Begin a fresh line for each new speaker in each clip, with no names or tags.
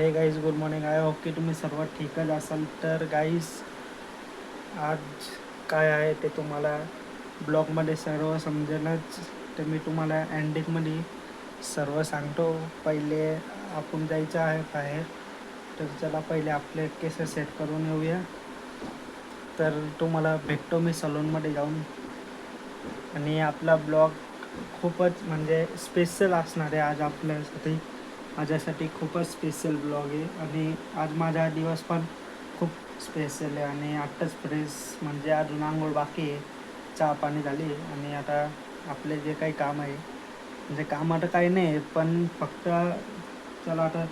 हे guys good morning आहे okay तुम्ही सर्व ठीकच असाल. तर गाईज आज काय आहे ते तुम्हाला ब्लॉगमध्ये सर्व समजेलच. तर मी तुम्हाला अँडिकमध्ये सर्व सांगतो. पहिले आपण जायचं आहे बाहेर. तर चला पहिले आपले केस सेट करून येऊया. तर तुम्हाला भेटतो मी सलूनमध्ये जाऊन. आणि आपला ब्लॉग खूपच म्हणजे स्पेशल असणार आहे आज आपल्यासाठी. माझ्यासाठी खूपच स्पेशल ब्लॉग आहे. आणि आज माझा दिवस पण खूप स्पेशल आहे. आणि आत्ताच फ्रेश म्हणजे अजून आंघोळ बाकी आहे. चहा पाणी झाली. आणि आता आपले जे काही काम आहे म्हणजे काम आता काही नाही पण फक्त चला आता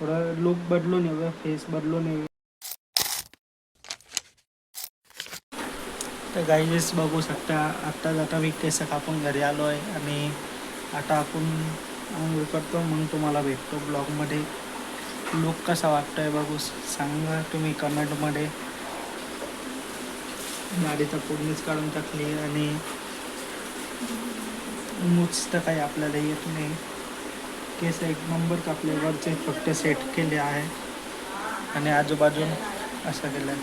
थोडं लुक बदलून येऊया फेस बदलून येऊया. तर गाईज बघू शकता आत्ताच आता विकेस केस कापून घरी आलो आहे आणि आता आपण आंघोळ करतो मग तुम्हाला भेटतो ब्लॉगमध्ये. लुक कसा वाटतोय बघू सांगा तुम्ही कमेंटमध्ये. गाडीचा पूर्णच काढून टाकली आणि मूच तर काही आपल्याला येत नाही. केस एक नंबर कापले वरचे फक्त सेट केले आहे. आणि आजूबाजून असं केलं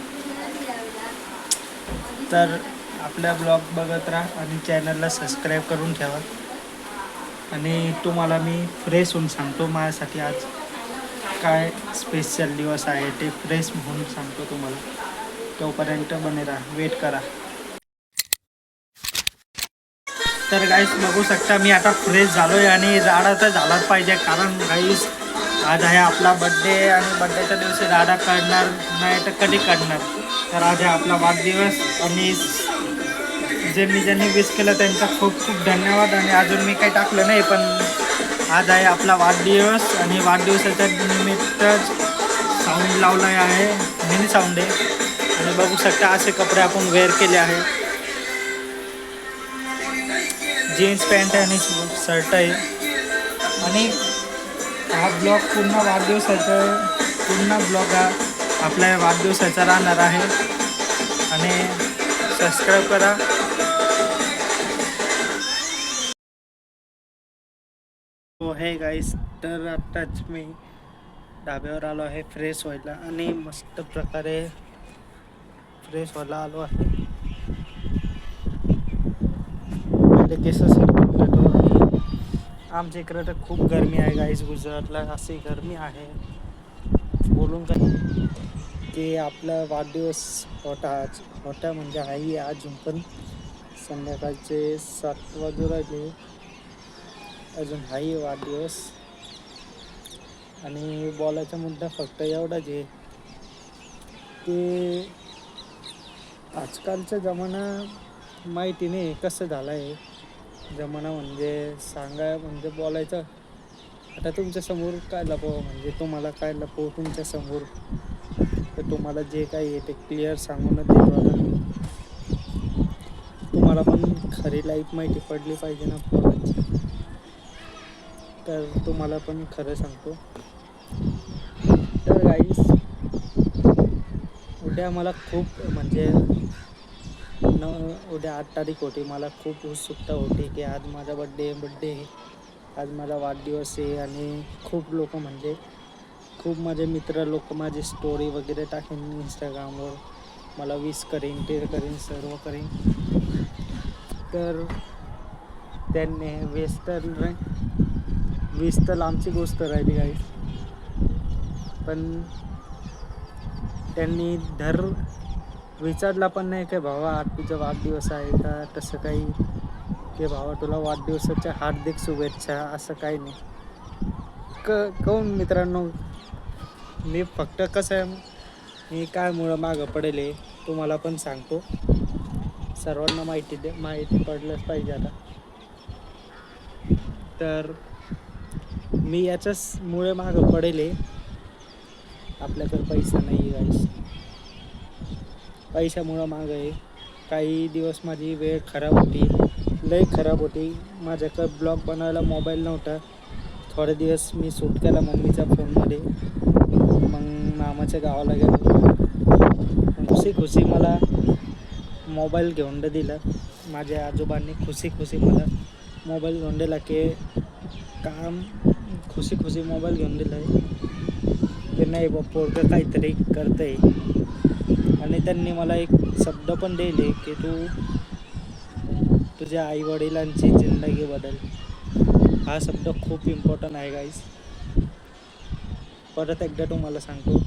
तर आपल्या ब्लॉग बघत राहा आणि चॅनलला सबस्क्राईब करून ठेवा. आणि तुम्हाला मी फ्रेश होऊन सांगतो. माझ्यासाठी आज काय स्पेशल दिवस आहे ते फ्रेश म्हणून सांगतो तुम्हाला. तोपर्यंत बने राहा. वेट करा. तर गाईस बघू शकता मी आता फ्रेश झालो आहे आणि राडा तर झालाच पाहिजे. कारण गाईस आज आहे आपला बड्डे आणि बड्डेच्या दिवशी राडा काढणार नाही तर कधी काढणार तर आज आहे आपला वाढदिवस आणि जे मी ज्यांनी विश केलं त्यांचा खूप खूप धन्यवाद आणि अजून मी काही टाकलं नाही पण आज आहे आपला वाढदिवस आणि वाढदिवसाच्या निमित्तच साऊंड लावला आहे मिनी साऊंड आहे. आणि बघू शकता असे कपडे आपण वेअर केले आहे. जीन्स पॅन्ट आहे आणि शर्ट आहे. आणि हा ब्लॉग पूर्ण वाढदिवसाचा पूर्ण ब्लॉग हा आपल्या वाढदिवसाचा राहणार आहे. आणि सबस्क्राईब करा. आहे हे गाईस तर आत्ताच मी डाब्यावर आलो आहे फ्रेश व्हायला आणि मस्त प्रकारे फ्रेश व्हायला आलो आहे. केस आमच्या इकडं तर खूप गरमी आहे गाईस गुजरातला अशी गरमी आहे. बोलून काय की आपला वाढदिवस होता आज होता म्हणजे आई अजून पण संध्याकाळचे सात वाजू राहिले. अजून हाही वाढदिवस. आणि बोलायचा मुद्दा फक्त एवढाच आहे ते आजकालचा जमाना माहिती नाही कसं झालं आहे जमाना म्हणजे सांगा म्हणजे बोलायचं. आता तुमच्यासमोर काय लपव म्हणजे तुम्हाला काय लपव तुमच्यासमोर तर तुम्हाला जे काही आहे ते क्लिअर सांगूनच देतो तुम्हाला पण खरी लाईफ माहिती पडली पाहिजे ना पोरांची. तर तुम्हाला पण खरं सांगतो. तर गाईस उद्या मला खूप म्हणजे न उद्या आठ तारीख होती. मला खूप उत्सुकता होती की आज माझा बड्डे बड्डे आज माझा वाढदिवस आहे आणि खूप लोक म्हणजे खूप माझे मित्र लोक माझी स्टोरी वगैरे टाकेन इंस्टाग्रामवर मला विस करीन ते करीन सर्व करीन. तर त्यांनी वेस्टर्न वीस तर लांबची गोष्ट राहिली काही पण त्यांनी धर विचारला पण नाही काय भावा आज तुझा वाढदिवस आहे का? तसं काही की भावा तुला वाढदिवसाच्या हार्दिक शुभेच्छा असं काही नाही. क काऊन मित्रांनो? मी फक्त कसं आहे मी काय मुळं मागं पडेल आहे तुम्हाला पण सांगतो. सर्वांना माहिती दे माहिती पडलंच पाहिजे आता. तर मी याच्याच मुळे मागं पडेल. आपल्याकडे पैसा नाही गाईस पैशामुळं मागं आहे. काही दिवस माझी वेळ खराब होती. लई खराब होती. माझ्याकडे ब्लॉग बनवायला मोबाईल नव्हता. थोडे दिवस मी सूट केला मम्मीच्या फोनमध्ये. मग मामाच्या गावाला गेलो. खुशी खुशी मला मोबाईल घेऊन दिला. माझ्या आजोबांनी खुशी खुशी मला मोबाईल घेऊन दिला की काम खुशी खुशी मोबाईल घेऊन दिला आहे. की नाही बा पोरगं काहीतरी करतंय. आणि त्यांनी मला एक शब्द पण दिले की तू तुझ्या आईवडिलांची जिंदगी बदल. हा शब्द खूप इम्पॉर्टंट आहे गाईस परत एकदा तुम्हाला सांगतो.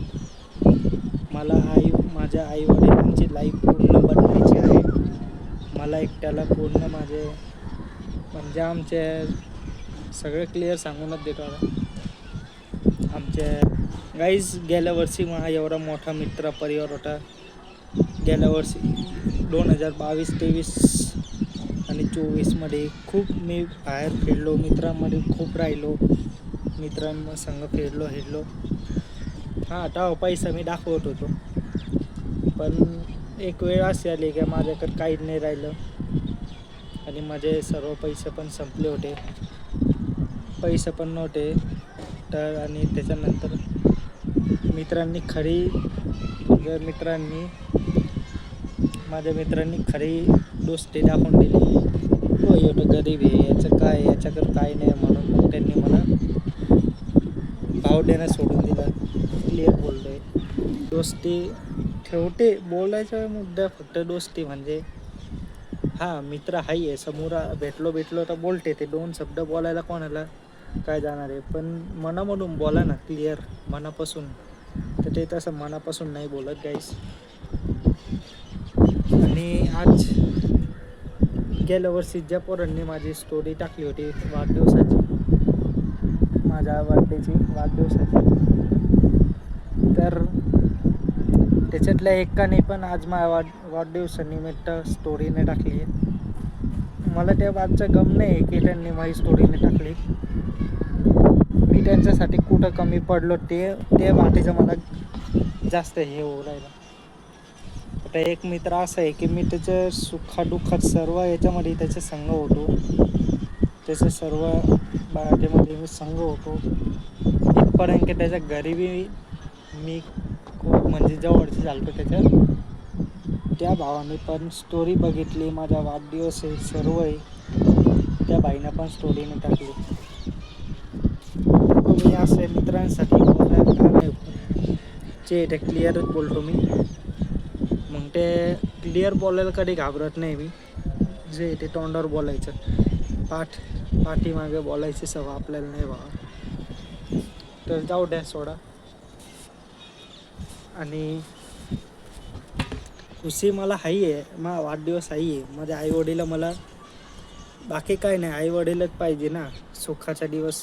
मला आई माझ्या आईवडिलांची लाईफ पूर्ण बनवायची आहे. मला एकट्याला पूर्ण माझे म्हणजे आमचे सगळं क्लिअर सांगूनच देतो आता. आमच्या गाईज गेल्या वर्षी मला एवढा मोठा मित्र परिवार होता. गेल्या वर्षी दोन हजार बावीस तेवीस आणि चोवीसमध्ये खूप मी बाहेर फिरलो मित्रांमध्ये खूप राहिलो मित्रांसंग संग फिरलो हिरलो हां आता पैसा मी दाखवत होतो. पण एक वेळ अशी आली की माझ्याकडे काहीच नाही राहिलं आणि माझे सर्व पैसे पण संपले होते. पैसे पण नव्हते. तर आणि त्याच्यानंतर मित्रांनी खरी जर मित्रांनी माझ्या मित्रांनी खरी दोस्ती दाखवून दिली. हो एवढं गरीब आहे याचं काय याच्याकडं काय नाही म्हणून मग त्यांनी मला भाव देणं सोडून दिलं. क्लिअर बोललोय. दोस्ती ठेवते बोलायचा मुद्दा फक्त दोस्ती म्हणजे हां मित्र हाही आहे समोर भेटलो भेटलो तर बोलते ते दोन शब्द बोलायला कोणाला काय जाणार आहे. पण मनामधून बोला ना क्लिअर मनापासून. तर ते तसं मनापासून नाही बोलत गाईस आणि आज गेल्या वर्षी ज्या पोरांनी माझी स्टोरी टाकली होती वाढदिवसाची माझ्या बर्थडेची वाढदिवसाची तर त्याच्यातल्या एकाने पण आज माझ्या वाढ वाढदिवसानिमित्त स्टोरीने टाकली आहे. मला त्या बादचा गम नाही की त्यांनी माझी स्टोरीने टाकली. मी त्यांच्यासाठी कुठं कमी पडलो ते ते वाटेचं मला जास्त हे होऊ राहिलं. आता एक मित्र असा आहे की मी त्याच्या सुखादुःखात सर्व याच्यामध्ये त्याचे संघ होतो. त्याचे सर्व मराठीमध्ये मी संघ होतो. इथपर्यंत की त्याच्या गरिबी मी खूप म्हणजे जवळची झालतो त्याच्या. त्या भावाने पण स्टोरी बघितली माझा वाढदिवस आहे सर्व आहे. त्या बाईनं पण स्टोरीने टाकली. मी असे मित्रांसाठी जे ते क्लिअरच बोलतो मी. मग ते क्लिअर बोलायला कधी घाबरत नाही मी. जे ते तोंडावर बोलायचं. पाठ पाठीमागे बोलायची सवय आपल्याला नाही बाबा. तर जाऊ द्या सोडा. आणि खुशी मला हाई आहे मा वाढदिवस हाई आहे. माझ्या आईवडीला मला बाकी काय नाही आईवडीलच पाहिजे ना. सुखाचा दिवस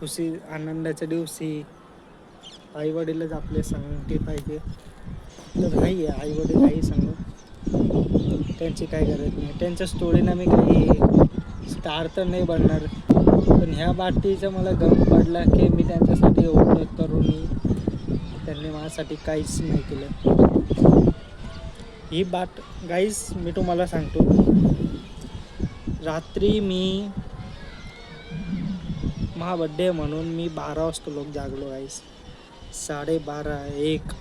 खुशी आनंदाच्या दिवशी आईवडीलच आपले सांगते पाहिजे. तर नाही आहे आईवडील नाही सांगू त्यांची काय गरज नाही. त्यांच्या स्टोरीनं मी काही स्टार तर नाही बनणार. पण ह्या बाबतीचा मला गम पडला की मी त्यांच्यासाठी एवढं करून त्यांनी माझ्यासाठी काहीच नाही केलं. ही बाट गाईस मी तुम्हाला सांगतो. रात्री मी माझा बड्डे म्हणून मी बारा वाजता लोक जागलो गाईस साडेबारा एक.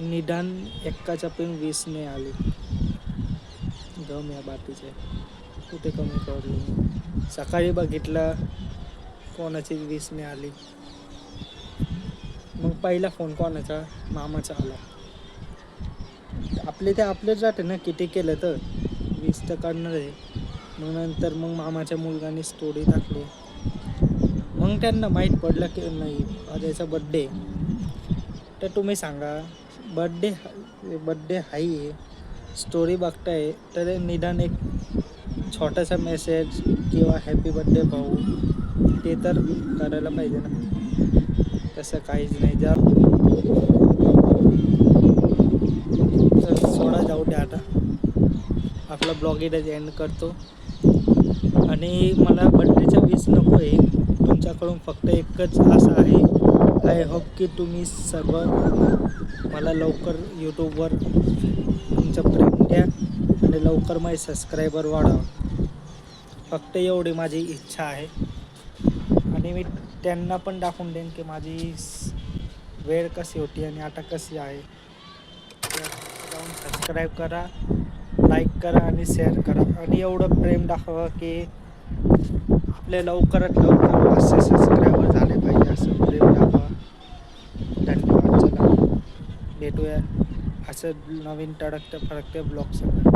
निदान एक्काच्या पण वीस नाही आली. गम या बाटीचे कुठे कमी करू सकाळी बघितलं कोणाची वीस नाही आली. मग पहिला फोन कोणाचा? मामाचा आला. आपले ते आपलेच जाते ना किती केलं तर? वीस तर करणार आहे. मग नंतर मग मामाच्या मुलगाने स्टोरी टाकली. मग त्यांना माहीत पडलं की नाही अजयचा बड्डे तर तुम्ही सांगा बड्डे बड्डे हाई आहे स्टोरी बघताय तर निदान एक छोटासा मेसेज किंवा हॅपी बड्डे भाऊ ते तर करायला पाहिजे ना. तसं काहीच नाही. जा. तर सोडा जाऊ द्या आता. आपला ब्लॉग इथेच एंड करतो. आणि मला बड्डेच्या वीस नको आहे तुमच्याकडून फक्त एकच असं आहे. आय होप की तुम्ही सर्व मला लवकर यूट्यूबवर तुमचं प्रेम द्या आणि लवकर माझे सबस्क्रायबर वाढवा. फक्त एवढी माझी इच्छा आहे. आणि मी त्यांना पण दाखवून देईन की माझी वेळ कशी होती आणि आता कशी आहे. जाऊन सबस्क्राईब करा. लाईक करा आणि शेअर करा. आणि एवढं प्रेम दाखवा की आपले लवकरात लवकर पाचशे सबस्क्रायबर झाले पाहिजे असं प्रेम दाखवा. धन्यवाद. चला भेटूया. असं नवीन टडकत्या फडकते ब्लॉग सगळं